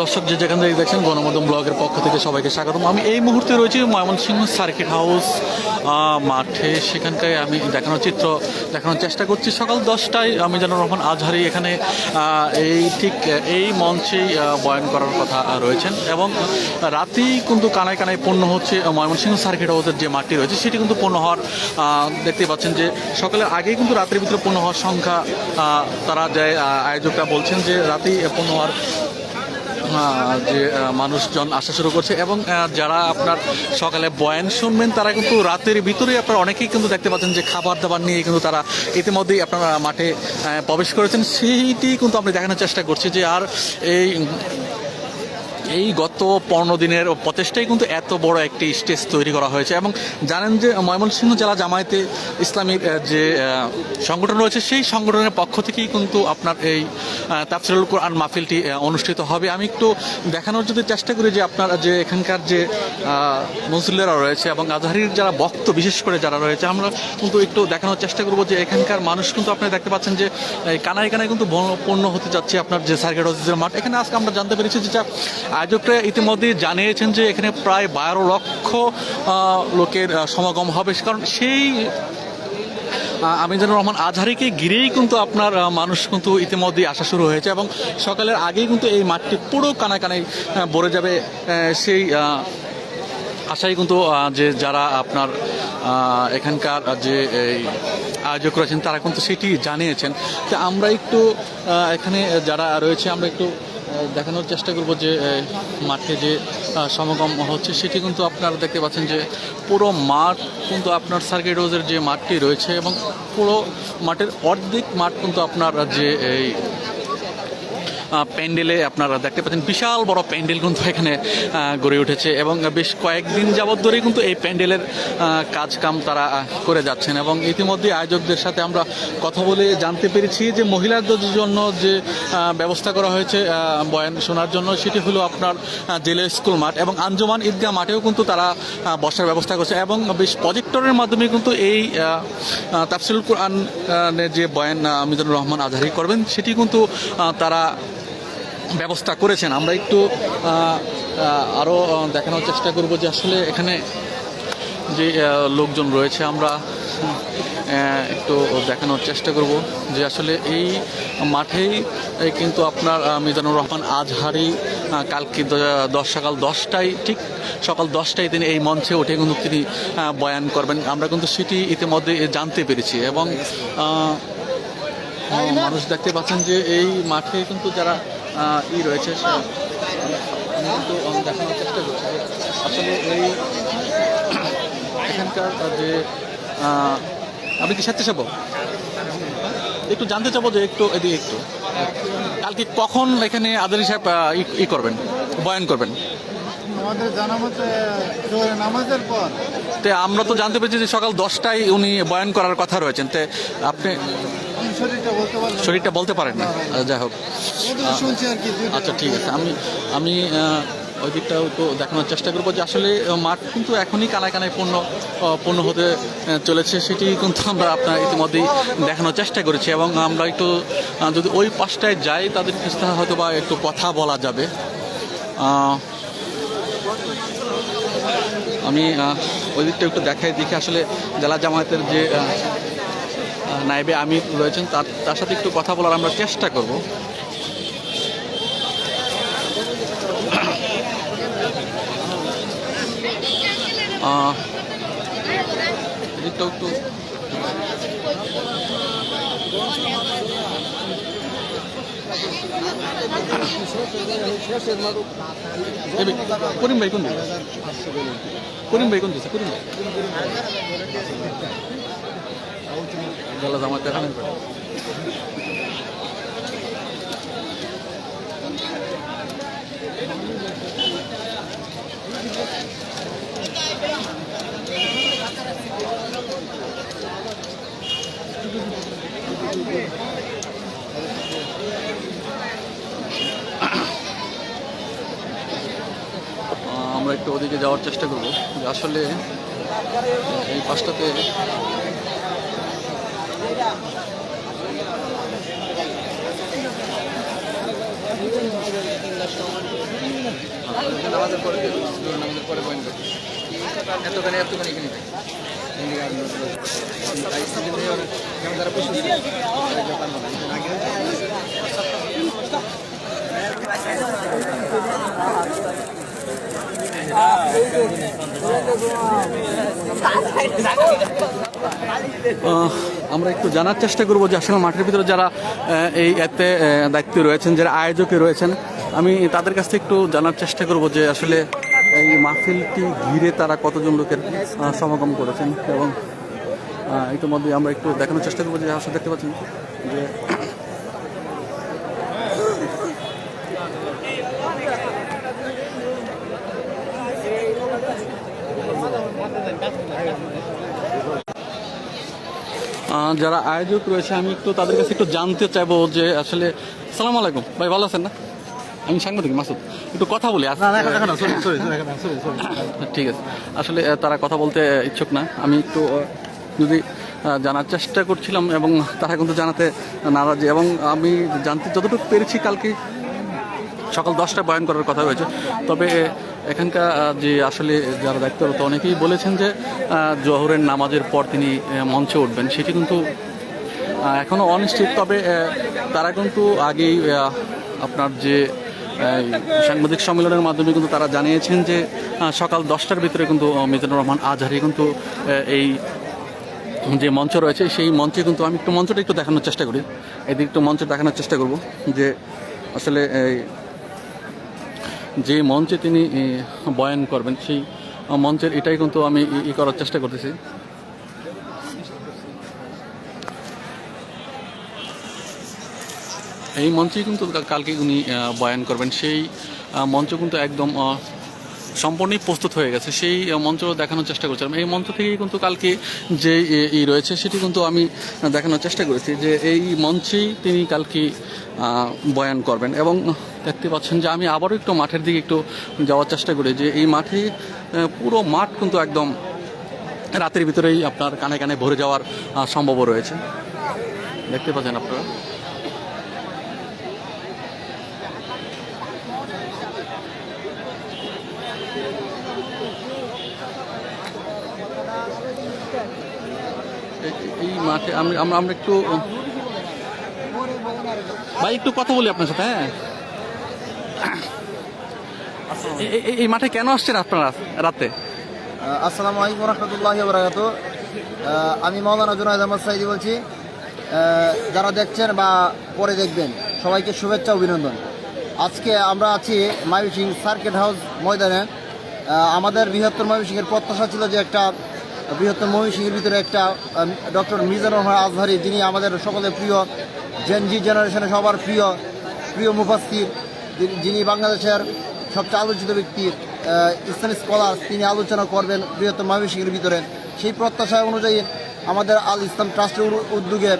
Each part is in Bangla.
দর্শক যে যেখান থেকে দেখছেন গণমাধ্যম ব্লগের পক্ষ থেকে সবাইকে স্বাগতম। আমি এই মুহূর্তে রয়েছি ময়মনসিংহ সার্কিট হাউস মাঠে। সেখানকার আমি দেখানোর চিত্র দেখানোর চেষ্টা করছি। সকাল দশটায় আমি যেন রহমান আজহারি এখানে এই ঠিক এই মঞ্চেই বয়ান করার কথা রয়েছেন এবং রাতেই কিন্তু কানায় কানায় পূর্ণ হচ্ছে ময়মনসিংহ সার্কিট হাউসের যে মাঠটি রয়েছে সেটি কিন্তু পূর্ণ হওয়ার দেখতে পাচ্ছেন যে সকালের আগেই কিন্তু রাতের ভিতরে পূর্ণ হওয়ার সংখ্যা তারা যে আহ, আয়োজকরা বলছেন যে রাতেই পূর্ণ হওয়ার যে মানুষজন আসা শুরু করছে এবং যারা আপনার সকালে বয়ান শুনবেন, তারা কিন্তু রাতের ভিতরেই আপনার অনেকেই কিন্তু দেখতে পাচ্ছেন যে খাবার দাবার নিয়ে কিন্তু তারা ইতিমধ্যেই আপনার মাঠে প্রবেশ করেছেন। সেইটি কিন্তু আমরা দেখানোর চেষ্টা করছি যে আর এই এই গত পনেরো দিনের প্রচেষ্টায় কিন্তু এত বড় একটি স্টেজ তৈরি করা হয়েছে এবং জানেন যে ময়মনসিংহ জেলা জামায়াতে ইসলামীর যে সংগঠন রয়েছে, সেই সংগঠনের পক্ষ থেকেই কিন্তু আপনার এই তাফসিরুল কোরআন মাহফিলটি অনুষ্ঠিত হবে। আমি একটু দেখানোর যদি চেষ্টা করি যে আপনার, যে এখানকার যে মুসল্লিরা রয়েছে এবং আজহারির যারা বক্ত বিশেষ করে যারা রয়েছে, আমরা কিন্তু একটু দেখানোর চেষ্টা করব যে এখানকার মানুষ কিন্তু আপনি দেখতে পাচ্ছেন যে কানায় কানায় কিন্তু পূর্ণ হতে যাচ্ছে আপনার যে সার্কিট মাঠ। এখানে আজকে আমরা জানতে পেরেছি যা আয়োজকরা ইতিমধ্যে জানিয়েছেন যে এখানে প্রায় বারো লক্ষ লোকের সমাগম হবে। কারণ সেই আহ, আমিনুর রহমান আজহারিকে ঘিরেই কিন্তু আপনার মানুষ কিন্তু ইতিমধ্যে আসা শুরু হয়েছে এবং সকালের আগেই কিন্তু এই মাঠটি পুরো কানায় আহ, ভরে যাবে সেই আশাই কিন্তু যে যারা আপনার এখানকার যে এই আয়োজক রয়েছেন তারা কিন্তু সেটি জানিয়েছেন। তো আমরা একটু এখানে যারা রয়েছে আমরা একটু দেখানোর চেষ্টা করব যে মাঠে যে সমাগম হচ্ছে সেটি কিন্তু আপনারা দেখতে পাচ্ছেন যে, পুরো মাঠ কিন্তু আপনার সার্কিট হাউজের যে মাঠটি রয়েছে এবং পুরো মাঠের অর্ধেক মাঠ কিন্তু আপনার যে, এই প্যান্ডেলে আপনারা দেখতে পাচ্ছেন বিশাল বড় প্যান্ডেল কিন্তু এখানে গড়ে উঠেছে এবং বেশ কয়েকদিন যাবৎ ধরেই কিন্তু এই প্যান্ডেলের কাজ কাম তারা করে যাচ্ছেন এবং ইতিমধ্যে আয়োজকদের সাথে আমরা কথা বলে জানতে পেরেছি যে মহিলাদের জন্য যে ব্যবস্থা করা হয়েছে বয়ান শোনার জন্য সেটি হলো আপনার জেলে স্কুল মাঠ এবং আঞ্জমান ঈদগাহ মাঠেও কিন্তু তারা বসার ব্যবস্থা করছে এবং বেশ প্রজেক্টরের মাধ্যমে কিন্তু এই তাফসিল আহ, তাফসিলুল কোরআন আহ, যে বয়ান মিজানুর রহমান আজহারি করবেন সেটি কিন্তু তারা ব্যবস্থা করেছেন। আমরা একটু আরও দেখানোর চেষ্টা করব যে আসলে এখানে যে লোকজন রয়েছে, আমরা একটু দেখানোর চেষ্টা করব যে আসলে এই মাঠেই কিন্তু আপনার মিজানুর রহমান আজহারি কালকে দশ, সকাল দশটায়, ঠিক সকাল দশটায় তিনি এই মঞ্চে উঠে কিন্তু তিনি বয়ান করবেন। আমরা কিন্তু সেটি ইতিমধ্যে জানতে পেরেছি এবং মানুষ দেখতে পাচ্ছেন যে এই মাঠে কিন্তু যারা ই রয়েছে কিন্তু দেখানোর চেষ্টা করছি যে আসলে এই এখানকার যে আপনি কি স্বেচ্ছাসেবক? একটু জানতে চাবো যে একটু এদিকে একটু। কালকে কখন এখানে আদারি সাহেব ই- করবেন বয়ান করবেন? আমাদের জানা মতে নামাজের পর। তে আমরা তো জানতে পেরেছি যে সকাল দশটায় উনি বয়ান করার কথা রয়েছেন। তে আপনি শরীরটা বলতে পারেন না। যাই হোক। আচ্ছা ঠিক আছে। আমি আমি ওই দিকটাও তো দেখানোর চেষ্টা করব যে আসলে মাঠ কিন্তু এখনই কানায় কানায় পূর্ণ পূর্ণ হতে চলেছে। সেটি কিন্তু আমরা আপনার ইতিমধ্যেই দেখানোর চেষ্টা করেছি এবং আমরা একটু যদি ওই পাশটায় যাই তাদের সাথে হয়তো বা একটু কথা বলা যাবে। আমি ওই দিকটা একটু দেখাই দেখি আসলে জেলা জামায়াতের যে নায়েবে আমির রয়েছেন, তার তার সাথে একটু কথা বলার আমরা চেষ্টা করব। করিম ভাই কোন করিম ভাই কোন করিম ভাই। জেলা জামাত দেখানেন আহ, আমরা একটু ওদিকে যাওয়ার চেষ্টা করব। আসলে এই পাশটাতে নামাজের পরে নামাজের পরে পয়েন্ট দেবো এতখানি এতখানি এখানে আহ, আমরা একটু জানার চেষ্টা করব যে আসলে মাঠের ভিতরে যারা এই এতে দায়িত্বে রয়েছেন, যারা আয়োজকে রয়েছেন, আমি তাদের কাছ থেকে একটু জানার চেষ্টা করব যে আসলে এই মাহফিলটি ঘিরে তারা কতজন লোকের সমাগম করেছেন এবং ইতিমধ্যে আমরা একটু দেখানোর চেষ্টা করব যে আসলে দেখতে পাচ্ছেন যে যারা আয়োজক রয়েছে আমি একটু তাদের কাছে একটু জানতে চাইব যে আসলে সালাম আলাইকুম। ভাই ভালো আছেন না? আমি সাংবাদিক মাসুদ। একটু কথা বলি ঠিক আছে। আসলে তারা কথা বলতে ইচ্ছুক না। আমি একটু যদি জানার চেষ্টা করছিলাম এবং তারা কিন্তু জানাতে নারাজ। এবং আমি জানতে যতটুকু পেরেছি কালকে সকাল দশটায় বয়ান করার কথা হয়েছে। তবে এখানকার যে আসলে যারা দায়িত্বরত, অনেকেই বলেছেন যে জোহরের নামাজের পর তিনি মঞ্চে উঠবেন। সেটি কিন্তু এখনও এখনও অনিশ্চিত। তবে তারা কিন্তু আগেই আপনার যে সাংবাদিক সম্মেলনের মাধ্যমে কিন্তু তারা জানিয়েছেন যে সকাল দশটার ভিতরে কিন্তু মিজানুর রহমান আজহারি কিন্তু এই যে মঞ্চ রয়েছে, সেই মঞ্চে কিন্তু আমি একটু মঞ্চটা একটু দেখানোর চেষ্টা করি। এদিকে একটু মঞ্চ দেখানোর চেষ্টা করব যে, আসলে যে মঞ্চে তিনি বয়ান করবেন, সেই মঞ্চের এটাই কিন্তু আমি ই- করার চেষ্টা করতেছি। এই মঞ্চেই কিন্তু কালকে উনি বয়ান করবেন। সেই মঞ্চ কিন্তু একদম সম্পূর্ণই প্রস্তুত হয়ে গেছে। সেই মঞ্চ দেখানোর চেষ্টা করছিলাম। এই মঞ্চ থেকেই কিন্তু কালকে যে ই রয়েছে, সেটি কিন্তু আমি দেখানোর চেষ্টা করেছি যে, এই মঞ্চেই তিনি কালকে বয়ান করবেন এবং দেখতে পাচ্ছেন যে আমি আবারও একটু মাঠের দিকে একটু যাওয়ার চেষ্টা করি যে এই মাঠে পুরো মাঠ কিন্তু একদম রাতের ভিতরেই আপনার কানে কানে ভরে যাওয়ার সম্ভব রয়েছে। দেখতে পাচ্ছেন আপনারা? এই- মাঠে আমরা আমরা একটু, ভাই, একটু কথা বলি আপনার সাথে হ্যাঁ? এই মাঠে কেন আসছেন আপনারা রাতে? আসসালামু আলাইকুম রহমতুল্লাহ বরাকাত আমি মৌলানা জুনায়দ আহমদ সাইদি বলছি। যারা দেখছেন বা পরে দেখবেন, সবাইকে শুভেচ্ছা, অভিনন্দন। আজকে আমরা আছি ময়মনসিং সার্কিট হাউস ময়দানে। আমাদের বৃহত্তর ময়মনসিংহের প্রত্যাশা ছিল যে একটা বৃহত্তর ময়মনসিংহের ভিতরে একটা ডক্টর মিজানুর রহমান আজহারি, যিনি আমাদের সকলের প্রিয় জেনজি জেনারেশনে সবার প্রিয় প্রিয় মুফাস্তির, যিনি বাংলাদেশের সবচেয়ে আলোচিত ব্যক্তি আহ, ইসলামিক স্কলার তিনি আলোচনা করবেন বৃহত্তম ময়মনসিংহের ভিতরে। সেই প্রত্যাশা অনুযায়ী আমাদের আল ইসলাম ট্রাস্টের উদ- উদ্যোগে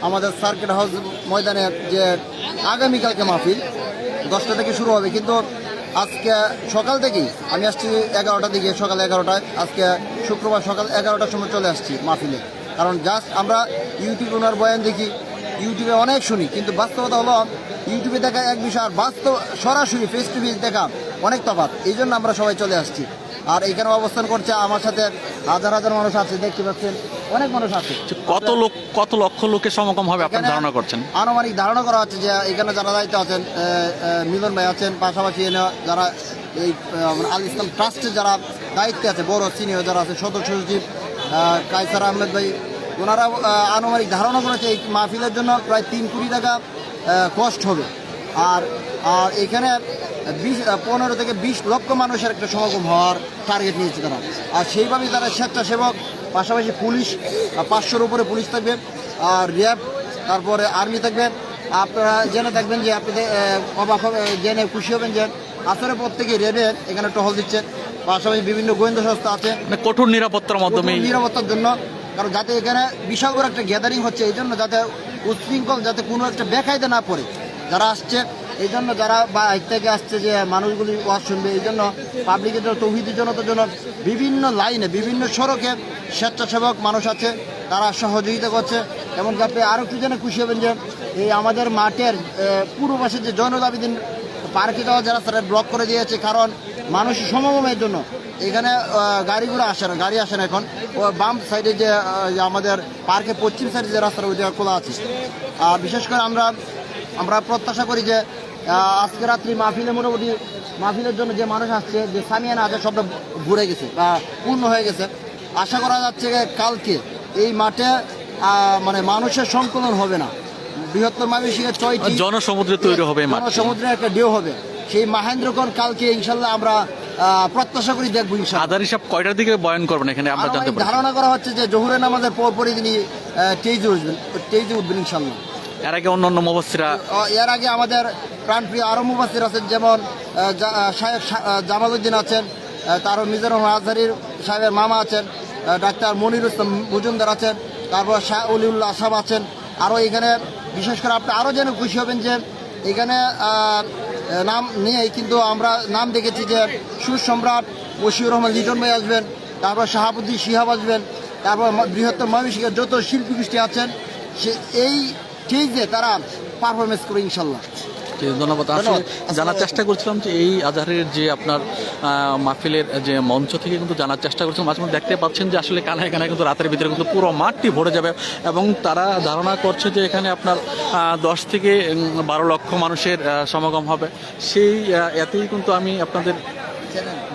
আমাদের সার্কিট হাউস ময়দানে যে আগামীকালকে মাহফিল দশটা থেকে শুরু হবে। কিন্তু আজকে সকাল থেকেই আমি আসছি এগারোটার দিকে সকাল এগারোটায় আজকে শুক্রবার সকাল এগারোটার সময় চলে আসছি মাহফিলে। কারণ জাস্ট আমরা ইউটিউবে ওনার বয়ান দেখি ইউটিউবে অনেক শুনি কিন্তু বাস্তবতা হলো ইউটিউবে দেখা এক বিষয় আর বাস্তব সরাসরি ফেস টু ফেস দেখা অনেক তফাৎ। এই জন্য আমরা সবাই চলে আসছি। আর এখানে অবস্থান করছে আমার সাথে হাজার হাজার মানুষ আছে দেখতে পাচ্ছেন অনেক মানুষ আছে। কত লোক কত লক্ষ লোকের সমাগম হবে আপনার ধারণা করছেন? আনুমানিক ধারণা করা হচ্ছে যে এখানে যারা দায়িত্ব আছেন মিলন ভাই আছেন পাশাপাশি এনে যারা এই আল ইসলাম ট্রাস্টের যারা দায়িত্বে আছে বড় সিনিয়র যারা আছে সদস্য সচিব কায়সার আহমেদ ভাই ওনারা আনুমানিক ধারণা করেছে এই মাহফিলের জন্য প্রায় তিন কোটি টাকা কষ্ট হবে। আর আর এখানে বিশ পনেরো থেকে বিশ লক্ষ মানুষের একটা সমাগম হওয়ার টার্গেট নিয়েছে তারা। আর সেইভাবেই তারা স্বেচ্ছাসেবক পাশাপাশি পুলিশ পাঁচশোর উপরে পুলিশ থাকবে আর র্যাব তারপরে আর্মি থাকবে। আপনারা জেনে থাকবেন যে আপনাদের আহ, অবাক হবে জেনে খুশি হবেন যে আসরের পর থেকে র্যাবে এখানে টহল দিচ্ছে। পাশাপাশি বিভিন্ন গোয়েন্দা সংস্থা আছে। মানে কঠোর নিরাপত্তার মাধ্যমে নিরাপত্তার জন্য কারণ যাতে এখানে বিশাল বড় একটা গ্যাদারিং হচ্ছে, এই জন্য যাতে উচ্ছৃঙ্খল যাতে কোনো একটা বেকায়দা না পড়ে। যারা আসছে, এই জন্য যারা বাইর থেকে আসছে যে মানুষগুলি ওয়াজ শুনবে, এই জন্য পাবলিকের জন্য তৌহিদের জনতার জন্য বিভিন্ন লাইনে বিভিন্ন সড়কে স্বেচ্ছাসেবক মানুষ আছে, তারা সহযোগিতা করছে। এমনকি আপনি আরও একটু জেনে খুশি হবেন যে, এই আমাদের মাঠের পূর্ব পাশে যে জৈনুল আবেদিন পার্কে যাওয়া যারা, তারা ব্লক করে দিয়েছে। কারণ মানুষের সমাগমের জন্য এখানে গাড়িগুলো আসে না গাড়ি আসে না এখন। বাম সাইডে যে আমাদের পার্কের পশ্চিম সাইডে যে রাস্তাটা ওই জায়গা খোলা আছে। আর বিশেষ করে আমরা আমরা প্রত্যাশা করি যে আজকে রাত্রি মাহফিলে মোটামুটি মাহফিলের জন্য যে মানুষ আসছে যে সামিয়ানা আছে সবটা ঘুরে গেছে বা পূর্ণ হয়ে গেছে। আশা করা যাচ্ছে যে কালকে এই মাঠে মানে মানুষের সংকলন হবে না। বৃহত্তর মামিসিংহের ছয়টি জনসমুদ্রে তৈরি হবে মাঠ। একটা ঢেউ হবে। সেই মাহেন্দ্রকর কালকে ইনশাল্লাহ আমরা প্রত্যাশা করি দেখব আধার হিসাব কয়টার দিকে বয়ান করবেন এখানে? আমরা জানতে পারি ধারণা করা হচ্ছে যে জহুরের নামাজের পর পরই তিনি টেজে উঠবেন টেজে উঠবেন ইনশাল্লাহ এর আগে অন্য অন্য আহ, এর আগে আমাদের প্রাণপ্রিয় আরও মুফাসির আছেন যেমন আহ, জামালউদ্দিন আছেন তারপর মিজানুর আজহারির সাহেবের মামা আছেন ডাক্তার মনির ইসলাম মজুমদার আছেন তারপর শাহ অলিউল্লাহ আসাম আছেন। আরও এখানে বিশেষ করে আপনি আরও যেন খুশি হবেন যে এখানে নাম নিয়েই কিন্তু আমরা নাম দেখেছি যে সুসম্রাট বশিউর রহমান লিটন ভাই আসবেন, তারপর শাহাবুদ্দিন শিহাব আসবেন, তারপর বৃহত্তর ময়মনসিংহের যত শিল্পী গোষ্ঠী আছেন, সে এই ঠিক যে তারা পারফরমেন্স করে ইনশাল্লাহ। ধন্যবাদ আসলে জানার চেষ্টা করছিলাম যে এই আজহারের যে আপনার মাহফিলের যে মঞ্চ থেকে কিন্তু জানার চেষ্টা করছিলাম। মাঝে মধ্যে দেখতে পাচ্ছেন যে আসলে কানায় কানায় কিন্তু রাতের ভিতরে কিন্তু পুরো মাঠটি ভরে যাবে এবং তারা ধারণা করছে যে এখানে আপনার দশ থেকে বারো লক্ষ মানুষের সমাগম হবে। সেই এতেই কিন্তু আমি আপনাদের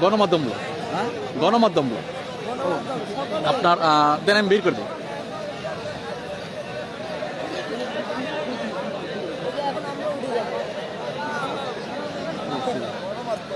গণমাধ্যম হ্যাঁ? গণমাধ্যম আপনার দেন আমি বের করে দিই।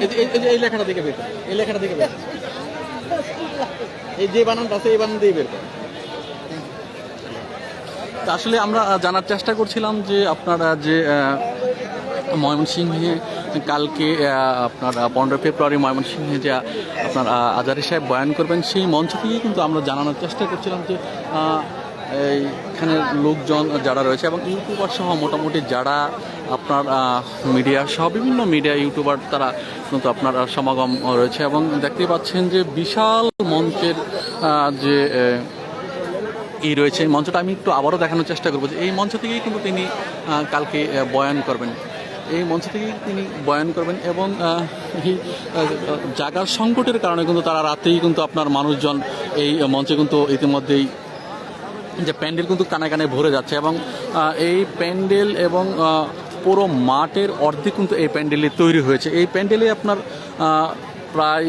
এই লেখাটা বের এই লেখাটা বের এই যে বানানটা বানান আসলে আমরা জানার চেষ্টা করছিলাম যে আপনারা যে ময়মনসিংহে কালকে আপনার পনেরো ফেব্রুয়ারি ময়মনসিংহে যে আপনার আজারি সাহেব বয়ান করবেন, সেই মঞ্চ থেকেই কিন্তু আমরা জানানোর চেষ্টা করছিলাম যে এইখানের লোকজন যারা রয়েছে এবং ইউটিউবার সহ মোটামুটি যারা আপনার মিডিয়া সহ বিভিন্ন মিডিয়া ইউটিউবার তারা কিন্তু আপনার সমাগম রয়েছে এবং দেখতে পাচ্ছেন যে বিশাল মঞ্চের যে এই রয়েছে এই মঞ্চটা আমি একটু আবারও দেখানোর চেষ্টা করব যে এই মঞ্চ থেকেই কিন্তু তিনি কালকে বয়ান করবেন। এই মঞ্চ থেকেই তিনি বয়ান করবেন এবং এই আহ, জায়গার সংকটের কারণে কিন্তু তারা রাতেই কিন্তু আপনার মানুষজন এই মঞ্চে কিন্তু ইতিমধ্যেই যে প্যান্ডেল কিন্তু কানায় কানায় ভরে যাচ্ছে এবং এই প্যান্ডেল এবং পুরো মাঠের অর্ধেক কিন্তু এই প্যান্ডেলে তৈরি হয়েছে। এই প্যান্ডেলে আপনার প্রায়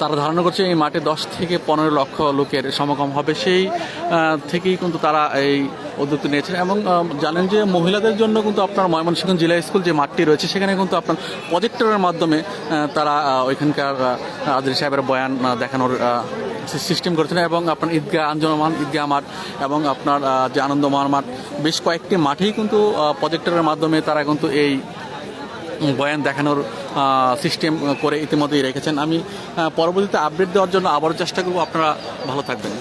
তারা ধারণা করছে এই মাঠে দশ থেকে পনেরো লক্ষ লোকের সমাগম হবে। সেই থেকেই কিন্তু তারা এই উদ্যোগ নিয়েছেন। এবং জানেন যে মহিলাদের জন্য কিন্তু আপনার ময়মনসিংহ জেলা স্কুল যে মাঠটি রয়েছে, সেখানে কিন্তু আপনার প্রজেক্টরের মাধ্যমে তারা ওইখানকার আদরি সাহেবের বয়ান দেখানোর সিস্টেম করেছেন এবং আপনার ঈদগাহ আঞ্জনমান, ঈদগাহ মাঠ এবং আপনার যে আনন্দমান মাঠ, বেশ কয়েকটি মাঠেই কিন্তু প্রজেক্টরের মাধ্যমে তারা কিন্তু এই বয়ান দেখানোর সিস্টেম করে ইতিমধ্যেই রেখেছেন। আমি পরবর্তীতে আপডেট দেওয়ার জন্য আবারও চেষ্টা করব। আপনারা ভালো থাকবেন।